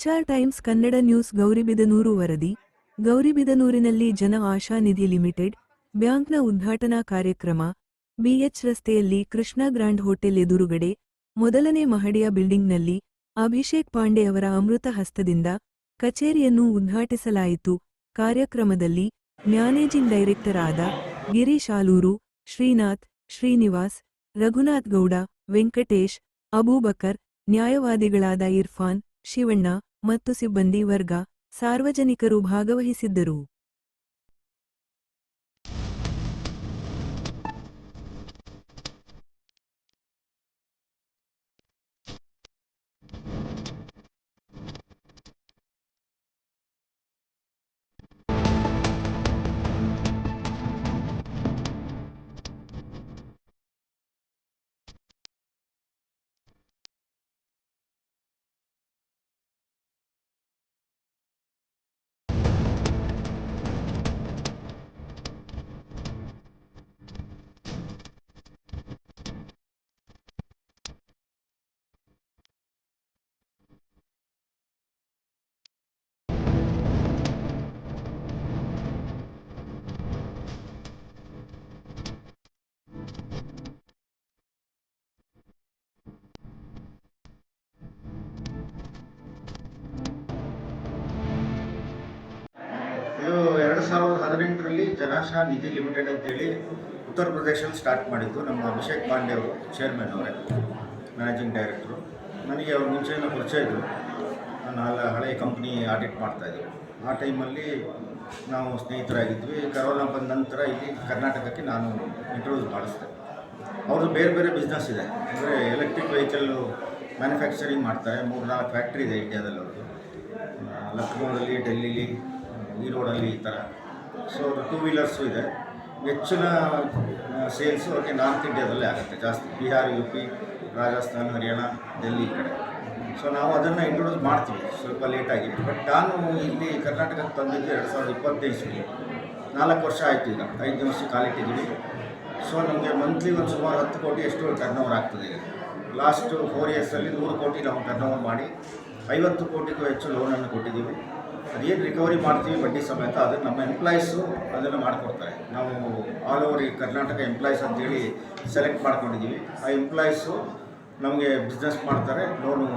Sanchar Times Kannada news Gauribidanur ವರದಿ. ಗೌರಿಬಿದನೂರಿನಲ್ಲಿ ಜನ ಆಶಾ ನಿಧಿ ಲಿಮಿಟೆಡ್, ಬ್ಯಾಂಕ್ನ ಉದ್ಘಾಟನಾ ಕಾರ್ಯಕ್ರಮ, ಬಿಎಚ್ ರಸ್ತೆಯಲ್ಲಿ ಕೃಷ್ಣ ಗ್ರ್ಯಾಂಡ್ ಹೋಟೆಲ್ ಎದುರುಗಡೆ, ಮೊದಲನೇ ಮಹಡಿಯ ಬಿಲ್ಡಿಂಗ್ನಲ್ಲಿ ಅಭಿಷೇಕ್ ಪಾಂಡೆ ಅವರ ಅಮೃತ ಹಸ್ತದಿಂದ ಕಚೇರಿಯನ್ನು ಉದ್ಘಾಟಿಸಲಾಯಿತು. ಕಾರ್ಯಕ್ರಮದಲ್ಲಿ ಮ್ಯಾನೇಜಿಂಗ್ ಡೈರೆಕ್ಟರ್ ಆದ ಗಿರೀಶ್ ಆಲೂರು, ಶ್ರೀನಾಥ್, ಶ್ರೀನಿವಾಸ್, ರಘುನಾಥ್ ಗೌಡ, ವೆಂಕಟೇಶ್, ಅಬೂಬಕರ್, ನ್ಯಾಯವಾದಿಗಳಾದ ಇರ್ಫಾನ್, ಶಿವಣ್ಣ ಮತ್ತು ಸಿಬ್ಬಂದಿ ವರ್ಗ ಸಾರ್ವಜನಿಕರು ಭಾಗವಹಿಸಿದ್ದರು. ಜನಾಶಾ ನಿಧಿ ಲಿಮಿಟೆಡ್ ಅಂತೇಳಿ ಉತ್ತರ ಪ್ರದೇಶದಲ್ಲಿ ಸ್ಟಾರ್ಟ್ ಮಾಡಿದ್ದು ನಮ್ಮ ಅಭಿಷೇಕ್ ಪಾಂಡೆ ಅವರು ಚೇರ್ಮನ್ ಅವರೇ ಮ್ಯಾನೇಜಿಂಗ್ ಡೈರೆಕ್ಟ್ರು ನನಗೆ ಅವ್ರ ಮುಂಚೆಯಿಂದ ಪರಿಚಯ ಇದ್ದರು ನಾನು ಅಲ್ಲ ಹಳೆಯ ಕಂಪ್ನಿ ಆಡಿಟ್ ಮಾಡ್ತಾಯಿದ್ದೆ ಆ ಟೈಮಲ್ಲಿ ನಾವು ಸ್ನೇಹಿತರಾಗಿದ್ವಿ. ಕರೋನಾ ಬಂದ ನಂತರ ಇಲ್ಲಿ ಕರ್ನಾಟಕಕ್ಕೆ ನಾನು ಇಂಟ್ರೊಡ್ಯೂಸ್ ಮಾಡಿಸ್ದೆ. ಅವ್ರದ್ದು ಬೇರೆ ಬೇರೆ ಬಿಸ್ನೆಸ್ ಇದೆ. ಅಂದರೆ ಎಲೆಕ್ಟ್ರಿಕ್ ವೆಹಿಕಲ್ಲು ಮ್ಯಾನುಫ್ಯಾಕ್ಚರಿಂಗ್ ಮಾಡ್ತಾರೆ. ಮೂರು ನಾಲ್ಕು ಫ್ಯಾಕ್ಟ್ರಿ ಇದೆ ಇಂಡಿಯಾದಲ್ಲಿ ಅವ್ರದ್ದು. ಲಕ್ನೋದಲ್ಲಿ, ಡೆಲ್ಲಿಲಿ ಈರೋಡಲ್ಲಿ ಈ ಥರ ಸೊ ಟೂ ವೀಲರ್ಸು ಇದೆ. ಹೆಚ್ಚಿನ ಸೇಲ್ಸು ಅವ್ರಿಗೆ ನಾರ್ತ್ ಇಂಡಿಯಾದಲ್ಲೇ ಆಗುತ್ತೆ. ಜಾಸ್ತಿ ಬಿಹಾರ್ ಯು ಪಿ ರಾಜಸ್ಥಾನ್, ಹರಿಯಾಣ ಡೆಲ್ಲಿ ಈ ಕಡೆ. ಸೊ ನಾವು ಅದನ್ನು ಇಂಟ್ರೊಡ್ಯೂಸ್ ಮಾಡ್ತೀವಿ. ಸ್ವಲ್ಪ ಲೇಟಾಗಿ ಬಟ್ ನಾನು ಇಲ್ಲಿ ಕರ್ನಾಟಕಕ್ಕೆ ತಂದಿದ್ದು ಎರಡು ಸಾವಿರದ ಇಪ್ಪತ್ತೈದು ನಾಲ್ಕು ವರ್ಷ ಆಯಿತು ಈಗ. ಐದು ವರ್ಷ ಕಾಲಿಟ್ಟಿದ್ದೀವಿ ಸೊ ನಮಗೆ ಮಂತ್ಲಿ ಒಂದು ಸುಮಾರು ಹತ್ತು ಕೋಟಿ ಎಷ್ಟು ಟರ್ನ್ ಓವರ್ ಆಗ್ತದೆ ಈಗ. ಲಾಸ್ಟ್ ಫೋರ್ ಇಯರ್ಸಲ್ಲಿ ನೂರು ಕೋಟಿ ನಾವು ಟರ್ನ್ ಓವರ್ ಮಾಡಿ, ಐವತ್ತು ಕೋಟಿಗೂ ಹೆಚ್ಚು ಲೋನನ್ನು ಕೊಟ್ಟಿದ್ದೀವಿ. ಅದೇನು ರಿಕವರಿ ಮಾಡ್ತೀವಿ ಬಡ್ಡಿ ಸಮೇತ ಅದನ್ನು ನಮ್ಮ ಎಂಪ್ಲಾಯೀಸು ಅದನ್ನು ಮಾಡಿಕೊಡ್ತಾರೆ. ನಾವು ಆಲ್ ಓವರ್ ಈ ಕರ್ನಾಟಕ ಎಂಪ್ಲಾಯೀಸ್ ಅಂತೇಳಿ ಸೆಲೆಕ್ಟ್ ಮಾಡ್ಕೊಂಡಿದ್ದೀವಿ ಆ ಎಂಪ್ಲಾಯೀಸು ನಮಗೆ ಬಿಸ್ನೆಸ್ ಮಾಡ್ತಾರೆ ಲೋನು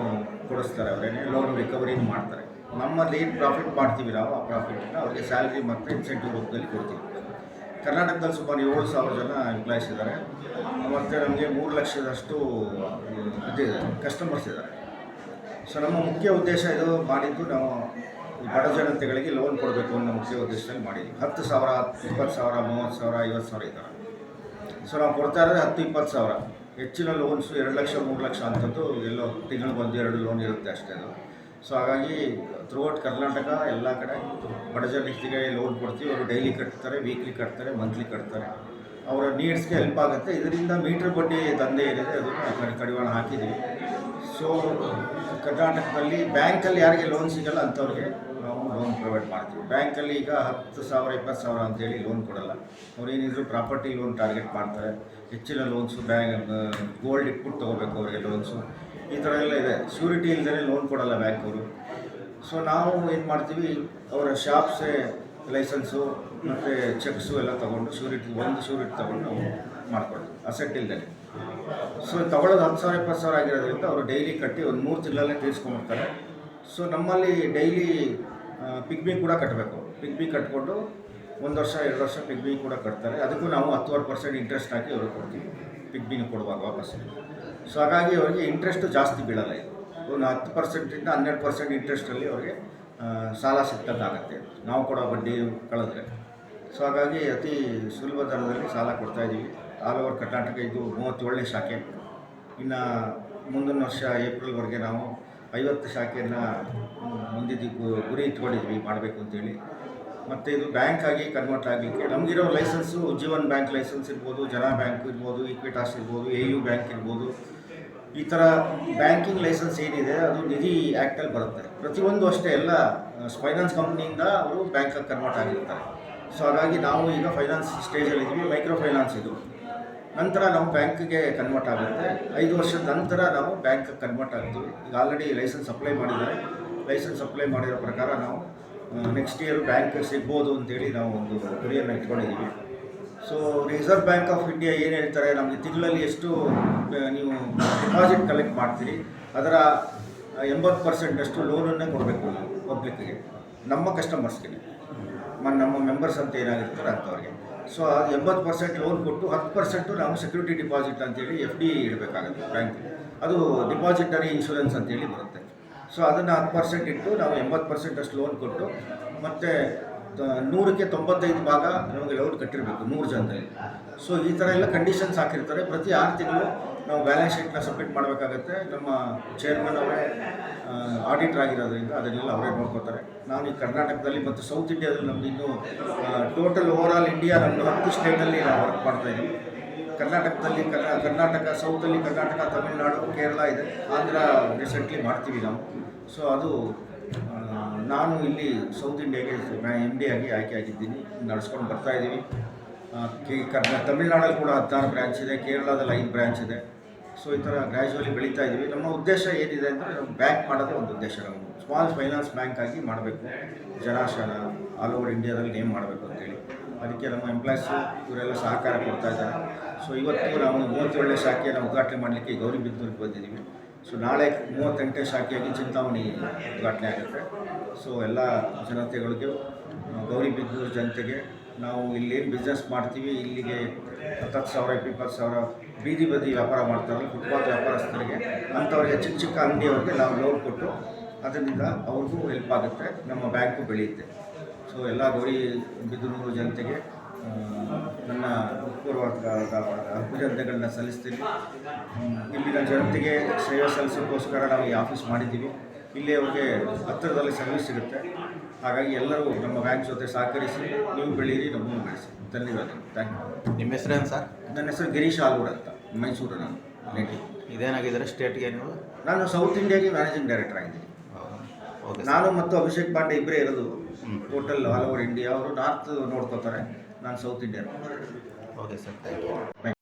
ಕೊಡಿಸ್ತಾರೆ ಅವರೇನೆ ಲೋನ್ ರಿಕವರಿ ಮಾಡ್ತಾರೆ. ನಮ್ಮಲ್ಲಿ ಏನು ಪ್ರಾಫಿಟ್ ಮಾಡ್ತೀವಿ ನಾವು, ಆ ಪ್ರಾಫಿಟನ್ನು ಅವ್ರಿಗೆ ಸ್ಯಾಲ್ರಿ ಮತ್ತು ಇನ್ಸೆಂಟಿವ್ ರೂಪದಲ್ಲಿ ಕೊಡ್ತೀವಿ. ಕರ್ನಾಟಕದಲ್ಲಿ ಸುಮಾರು ಏಳು ಸಾವಿರ ಜನ ಎಂಪ್ಲಾಯೀಸ್ ಇದ್ದಾರೆ ಮತ್ತು ನಮಗೆ ಮೂರು ಲಕ್ಷದಷ್ಟು ಕಸ್ಟಮರ್ಸ್ ಇದ್ದಾರೆ ಸೊ ನಮ್ಮ ಮುಖ್ಯ ಉದ್ದೇಶ ಇದು ಮಾಡಿದ್ದು ನಾವು ಈ ಬಡ ಜನತೆಗಳಿಗೆ ಲೋನ್ ಕೊಡಬೇಕು ಅನ್ನೋ ಮುಖ್ಯ ಉದ್ದೇಶದಲ್ಲಿ ಮಾಡಿದ್ವಿ. ಹತ್ತು ಸಾವಿರ, ಇಪ್ಪತ್ತು ಸಾವಿರ, ಮೂವತ್ತು ಸಾವಿರ, ಐವತ್ತು ಸಾವಿರ ಇದ್ದಾರೆ ಸೊ ನಾವು ಕೊಡ್ತಾ ಇರೋದು ಹತ್ತು, ಇಪ್ಪತ್ತು ಸಾವಿರ. ಹೆಚ್ಚಿನ ಲೋನ್ಸು ಎರಡು ಲಕ್ಷ, ಮೂರು ಲಕ್ಷ ಅಂಥದ್ದು ಎಲ್ಲೋ ತಿಂಗಳು ಬಂದು ಎರಡು ಲೋನ್ ಇರುತ್ತೆ ಅಷ್ಟೇ ಅದು. ಸೊ ಹಾಗಾಗಿ ಥ್ರೂಔಟ್ ಕರ್ನಾಟಕ ಎಲ್ಲ ಕಡೆ ಬಡ ಜನತೆಗೆ ಲೋನ್ ಕೊಡ್ತೀವಿ. ಅವರು ಡೈಲಿ ಕಟ್ತಾರೆ ವೀಕ್ಲಿ ಕಟ್ತಾರೆ ಮಂತ್ಲಿ ಕಟ್ತಾರೆ. ಅವರ ನೀಡ್ಸ್ಗೆ ಹೆಲ್ಪ್ ಆಗುತ್ತೆ. ಇದರಿಂದ ಮೀಟರ್ ಬಡ್ಡಿ ದಂಧೆ ಏನಿದೆ, ಅದನ್ನು ಕಡಿವಾಣ ಹಾಕಿದ್ದೀವಿ. ಸೊ ಕರ್ನಾಟಕದಲ್ಲಿ ಬ್ಯಾಂಕಲ್ಲಿ ಯಾರಿಗೆ ಲೋನ್ ಸಿಗಲ್ಲ ಅಂಥವ್ರಿಗೆ ನಾವು ಲೋನ್ ಪ್ರೊವೈಡ್ ಮಾಡ್ತೀವಿ. ಬ್ಯಾಂಕಲ್ಲಿ ಈಗ ಹತ್ತು ಸಾವಿರ, ಇಪ್ಪತ್ತು ಸಾವಿರ ಅಂತೇಳಿ ಲೋನ್ ಕೊಡಲ್ಲ. ಅವ್ರೇನಿದ್ರು ಪ್ರಾಪರ್ಟಿ ಲೋನ್ ಟಾರ್ಗೆಟ್ ಮಾಡ್ತಾರೆ. ಹೆಚ್ಚಿನ ಲೋನ್ಸು ಬ್ಯಾಂಕ್ ಗೋಲ್ಡ್ ಇಟ್ಬಿಟ್ಟು ತೊಗೋಬೇಕು ಅವರಿಗೆ ಲೋನ್ಸು ಈ ಥರ ಎಲ್ಲ ಇದೆ. ಶ್ಯೂರಿಟಿ ಇಲ್ಲದೇ ಲೋನ್ ಕೊಡಲ್ಲ ಬ್ಯಾಂಕ್ ಅವರು ಸೊ ನಾವು ಏನು ಮಾಡ್ತೀವಿ, ಅವರ ಶಾಪ್ಸೇ ಲೈಸೆನ್ಸು ಮತ್ತು ಚೆಕ್ಸು ಎಲ್ಲ ತೊಗೊಂಡು ಶೂರಿಟಿ, ಒಂದು ಶೂರಿಟಿ ತೊಗೊಂಡು ನಾವು ಮಾಡ್ಕೊಡ್ತೀವಿ ಅಸೆಟ್ ಇಲ್ಲದೆ ಸೊ ತಗೊಳ್ಳೋದು ಹತ್ತು ಸಾವಿರ, ಇಪ್ಪತ್ತು ಸಾವಿರ ಆಗಿರೋದ್ರಿಂದ ಅವರು ಡೈಲಿ ಕಟ್ಟಿ ಒಂದು ಮೂರು ತಿಂಗಳಲ್ಲೇ ತೀರಿಸ್ಕೊಂಡ್ಬಿಡ್ತಾರೆ. ಸೊ ನಮ್ಮಲ್ಲಿ ಡೈಲಿ ಪಿಗ್ಮಿ ಕೂಡ ಕಟ್ಟಬೇಕು ಪಿಗ್ಮಿ ಕಟ್ಕೊಂಡು ಒಂದು ವರ್ಷ, ಎರಡು ವರ್ಷ ಪಿಗ್ಮಿ ಕೂಡ ಕಟ್ತಾರೆ. ಅದಕ್ಕೂ ನಾವು ಹತ್ತುವರೆ ಪರ್ಸೆಂಟ್ ಇಂಟ್ರೆಸ್ಟ್ ಹಾಕಿ ಅವ್ರಿಗೆ ಕೊಡ್ತೀವಿ. ಪಿಗ್ಮಿನ ಕೊಡುವಾಗ ವಾಪಸ್. ಸೊ ಹಾಗಾಗಿ ಅವರಿಗೆ ಇಂಟ್ರೆಸ್ಟು ಜಾಸ್ತಿ ಬೀಳಲ್ಲ ಇದು. ಒಂದು ಹತ್ತು ಪರ್ಸೆಂಟಿಂದ ಹನ್ನೆರಡು ಪರ್ಸೆಂಟ್ ಇಂಟ್ರೆಸ್ಟಲ್ಲಿ ಅವರಿಗೆ ಸಾಲ ಸಿಗ್ತದ್ದಾಗತ್ತೆ ನಾವು ಕೊಡೋ ಬಡ್ಡಿ ಕಳೆದ್ರೆ. ಸೊ ಹಾಗಾಗಿ ಅತಿ ಸುಲಭ ದರದಲ್ಲಿ ಸಾಲ ಕೊಡ್ತಾಯಿದ್ದೀವಿ ಆಲ್ ಓವರ್ ಕರ್ನಾಟಕ ಇದು ಮೂವತ್ತೇಳನೇ ಶಾಖೆ. ಇನ್ನು ಮುಂದಿನ ವರ್ಷ ಏಪ್ರಿಲ್ವರೆಗೆ ನಾವು ಐವತ್ತು ಶಾಖೆಯನ್ನು ಹೊಂದಿದ್ದು ಗುರಿ ಇಟ್ಕೊಂಡಿದ್ವಿ ಮಾಡಬೇಕು ಅಂತೇಳಿ ಮತ್ತು ಇದು ಬ್ಯಾಂಕ್ ಆಗಿ ಕನ್ವರ್ಟ್ ಆಗಲಿಕ್ಕೆ ನಮಗಿರೋ ಲೈಸೆನ್ಸು ಜೀವನ್ ಬ್ಯಾಂಕ್ ಲೈಸೆನ್ಸ್ ಇರ್ಬೋದು, ಜನ ಬ್ಯಾಂಕ್ ಇರ್ಬೋದು ಈಕ್ವಿಟಾಸ್ ಇರ್ಬೋದು ಎ ಯು ಬ್ಯಾಂಕ್ ಇರ್ಬೋದು. ಈ ಥರ ಬ್ಯಾಂಕಿಂಗ್ ಲೈಸೆನ್ಸ್ ಏನಿದೆ, ಅದು ನಿಧಿ ಆ್ಯಕ್ಟಲ್ಲಿ ಬರುತ್ತೆ. ಪ್ರತಿಯೊಂದು ಅಷ್ಟೇ ಎಲ್ಲ ಫೈನಾನ್ಸ್ ಕಂಪ್ನಿಯಿಂದ ಅವರು ಬ್ಯಾಂಕಾಗಿ ಕನ್ವರ್ಟ್ ಆಗಿರ್ತಾರೆ. ಸೊ ಹಾಗಾಗಿ ನಾವು ಈಗ ಫೈನಾನ್ಸ್ ಸ್ಟೇಜಲ್ಲಿದ್ದೀವಿ ಮೈಕ್ರೋ ಫೈನಾನ್ಸ್ ಇದು. ನಂತರ ನಾವು ಬ್ಯಾಂಕ್ಗೆ ಕನ್ವರ್ಟ್ ಆಗುತ್ತೆ. ಐದು ವರ್ಷದ ನಂತರ ನಾವು ಬ್ಯಾಂಕ್ ಕನ್ವರ್ಟ್ ಆಗ್ತೀವಿ. ಈಗ ಆಲ್ರೆಡಿ ಲೈಸೆನ್ಸ್ ಅಪ್ಲೈ ಮಾಡಿದ್ದಾರೆ. ಲೈಸೆನ್ಸ್ ಅಪ್ಲೈ ಮಾಡಿರೋ ಪ್ರಕಾರ ನಾವು ನೆಕ್ಸ್ಟ್ ಇಯರ್ ಬ್ಯಾಂಕ್ ಸಿಗ್ಬೋದು ಅಂತೇಳಿ ನಾವು ಒಂದು ಗುರಿಯನ್ನು ಇಟ್ಕೊಂಡಿದ್ದೀವಿ. So Reserve Bank of India ಏನು ಹೇಳ್ತಾರೆ? ನಮಗೆ ತಿಂಗಳಲ್ಲಿ ಎಷ್ಟು ನೀವು ಡೆಪಾಸಿಟ್ ಕಲೆಕ್ಟ್ ಮಾಡ್ತೀರಿ? ಅದರ ಎಂಬತ್ತು ಪರ್ಸೆಂಟಷ್ಟು ಲೋನನ್ನೇ ಕೊಡಬೇಕು ಪಬ್ಲಿಕ್ಕಿಗೆ ನಮ್ಮ ಕಸ್ಟಮರ್ಸ್ಗೆ ಮ- ನಮ್ಮ ಮೆಂಬರ್ಸ್ ಅಂತ ಏನಾಗಿರ್ತಾರೆ ಅಂಥವ್ರಿಗೆ ಸೊ ಅದು ಎಂಬತ್ತು ಪರ್ಸೆಂಟ್ ಲೋನ್ ಕೊಟ್ಟು ಹತ್ತು ಪರ್ಸೆಂಟು ನಾವು ಸೆಕ್ಯೂರಿಟಿ ಡಿಪಾಸಿಟ್ ಅಂತೇಳಿ ಎಫ್ ಡಿ ಇಡಬೇಕಾಗುತ್ತೆ ಬ್ಯಾಂಕ್ ಅದು ಡಿಪಾಸಿಟರಿ ಇನ್ಶೂರೆನ್ಸ್ ಅಂತೇಳಿ ಬರುತ್ತೆ. ಸೊ ಅದನ್ನು ಹತ್ತು ಪರ್ಸೆಂಟ್ ಇಟ್ಟು ನಾವು ಎಂಬತ್ತು ಪರ್ಸೆಂಟ್ ಅಷ್ಟು ಲೋನ್ ಕೊಟ್ಟು ಮತ್ತು ನೂರಕ್ಕೆ ತೊಂಬತ್ತೈದು ಭಾಗ ನಮಗೆ ಲೋನ್ ಕಟ್ಟಿರಬೇಕು ನೂರು ಜನದಲ್ಲಿ ಸೊ ಈ ಥರ ಎಲ್ಲ ಕಂಡೀಷನ್ಸ್ ಹಾಕಿರ್ತಾರೆ. ಪ್ರತಿ ಆರು ತಿಂಗಳು ನಾವು ಬ್ಯಾಲೆನ್ಸ್ ಶೀಟ್ನ ಸಬ್ಮಿಟ್ ಮಾಡಬೇಕಾಗತ್ತೆ. ನಮ್ಮ ಚೇರ್ಮನ್ ಅವರೇ ಆಡಿಟರ್ ಆಗಿರೋದ್ರಿಂದ ಅದನ್ನೆಲ್ಲ ಅವರೇ ನೋಡ್ಕೋತಾರೆ ನಾನು ಈ ಕರ್ನಾಟಕದಲ್ಲಿ ಮತ್ತು ಸೌತ್ ಇಂಡಿಯಾದಲ್ಲಿ ನಮ್ದು ಇನ್ನು ಟೋಟಲ್ ಓವರ್ ಆಲ್ ಇಂಡಿಯಾ ನಮ್ಮದು ಹತ್ತು ಸ್ಟೇಟಲ್ಲಿ ನಾವು ವರ್ಕ್ ಮಾಡ್ತಾ ಇದ್ದೀವಿ. ಕರ್ನಾಟಕದಲ್ಲಿ ಕರ್ನಾ ಕರ್ನಾಟಕ ಸೌತಲ್ಲಿ ಕರ್ನಾಟಕ ತಮಿಳುನಾಡು ಕೇರಳ ಇದೆ. ಆಂಧ್ರ ರೀಸೆಂಟ್ಲಿ ಮಾಡ್ತೀವಿ ನಾವು. ಸೊ ಅದು ನಾನು ಇಲ್ಲಿ ಸೌತ್ ಇಂಡಿಯಾಗೆ ಎಂ ಡಿ ಆಗಿ ಆಯ್ಕೆ ಆಗಿದ್ದೀನಿ. ನಡೆಸ್ಕೊಂಡು ಬರ್ತಾ ಇದ್ದೀವಿ. ಆ, ಕೆ ಕರ್ನಾ ತಮಿಳ್ನಾಡಲ್ಲಿ ಕೂಡ ಹದಿನಾರು ಬ್ರ್ಯಾಂಚ್ ಇದೆ. ಕೇರಳದಲ್ಲಿ ಐದು ಬ್ರ್ಯಾಂಚ್ ಇದೆ. ಸೊ, ಈ ಥರ ಗ್ರ್ಯಾಜುವಲಿ ಬೆಳೀತಾ ಇದ್ದೀವಿ ನಮ್ಮ ಉದ್ದೇಶ ಏನಿದೆ ಅಂದರೆ ಬ್ಯಾಂಕ್ ಮಾಡೋದೇ ಒಂದು ಉದ್ದೇಶ. ನಾವು ಸ್ಮಾಲ್ ಫೈನಾನ್ಸ್ ಬ್ಯಾಂಕ್ ಆಗಿ ಮಾಡಬೇಕು. ಜನಾಶನ ಆಲ್ ಓವರ್ ಇಂಡಿಯಾದಲ್ಲಿ ನೇಮ್ ಮಾಡಬೇಕು ಅಂತೇಳಿ ಅದಕ್ಕೆ ನಮ್ಮ ಎಂಪ್ಲಾಯ್ಸು ಇವರೆಲ್ಲ ಸಹಕಾರ ಕೊಡ್ತಾ ಇದ್ದಾರೆ. ಸೊ, ಇವತ್ತು ನಾವು ಮೂವತ್ತೇಳನೇ ಶಾಖೆಯನ್ನು ಉದ್ಘಾಟನೆ ಮಾಡಲಿಕ್ಕೆ ಗೌರಿಬಿದ್ದೂರಿಗೆ ಬಂದಿದ್ದೀವಿ. ಸೊ, ನಾಳೆ ಮೂವತ್ತೆಂಟನೇ ಶಾಖೆಯಾಗಿ ಚಿಂತಾಮಣಿ ಉದ್ಘಾಟನೆ ಆಗುತ್ತೆ. ಸೊ, ಎಲ್ಲ ಜನತೆಗಳಿಗೂ ಗೌರಿಬಿದ್ದೂರು ಜನತೆಗೆ ನಾವು ಇಲ್ಲೇನು ಬಿಸ್ನೆಸ್ ಮಾಡ್ತೀವಿ, ಇಲ್ಲಿಗೆ ಹತ್ತತ್ತು ಸಾವಿರ, ಇಪ್ಪತ್ತು ಸಾವಿರ ಬೀದಿ ಬದಿ ವ್ಯಾಪಾರ ಮಾಡ್ತಾರಲ್ಲ ಫುಟ್ಪಾತ್ ವ್ಯಾಪಾರಸ್ಥರಿಗೆ, ಅಂಥವ್ರಿಗೆ ಚಿಕ್ಕ ಚಿಕ್ಕ ಅಂಗಡಿಯವ್ರಿಗೆ ನಾವು ಲೋನ್ ಕೊಟ್ಟು ಅದರಿಂದ ಅವ್ರಿಗೂ ಹೆಲ್ಪ್ ಆಗುತ್ತೆ, ನಮ್ಮ ಬ್ಯಾಂಕು ಬೆಳೆಯುತ್ತೆ. ಸೊ ಎಲ್ಲ ಗೌರಿ ಬಿದನೂರು ಜನತೆಗೆ ನನ್ನ ಪೂರ್ವಕ ಅಭಿನಂದನೆಗಳನ್ನ ಸಲ್ಲಿಸ್ತೀನಿ. ಇಲ್ಲಿನ ಜನತೆಗೆ ಸೇವೆ ಸಲ್ಲಿಸೋಕ್ಕೋಸ್ಕರ ನಾವು ಈ ಆಫೀಸ್ ಮಾಡಿದ್ದೀವಿ. ಇಲ್ಲಿ ಅವ್ರಿಗೆ ಹತ್ತಿರದಲ್ಲಿ ಸರ್ವಿಸ್ ಸಿಗುತ್ತೆ. ಹಾಗಾಗಿ ಎಲ್ಲರೂ ನಮ್ಮ ಬ್ಯಾಂಕ್ ಜೊತೆ ಸಹಕರಿಸಿ ನೀವು ಬೆಳೀರಿ ನಮ್ಮನ್ನು ಬೆಳೆಸಿ. ಧನ್ಯವಾದ. ಥ್ಯಾಂಕ್ ಯು ನಿಮ್ಮ ಹೆಸರೇನು ಸರ್? ನನ್ನ ಹೆಸರು ಗಿರೀಶ್ ಆಲ್ಗೂಡ್ ಅಂತ ಮೈಸೂರು ನಾನು. ನೆಟಿವ್ ಇದೇನಾಗಿದ್ದಾರೆ ಸ್ಟೇಟ್ಗೆ ನೀವು? ನಾನು ಸೌತ್ ಇಂಡಿಯಾಗೆ ಮ್ಯಾನೇಜಿಂಗ್ ಡೈರೆಕ್ಟರ್ ಆಗಿದ್ದೀನಿ. ಓಕೆ ನಾನು ಮತ್ತು ಅಭಿಷೇಕ್ ಪಾಂಡೆ ಇಬ್ಬರೇ ಇರೋದು. ಟೋಟಲ್ ಆಲ್ ಓವರ್ ಇಂಡಿಯಾ ಅವರು ನಾರ್ತ್ ನೋಡ್ಕೋತಾರೆ. ನಾನು south India okay sir. Thank you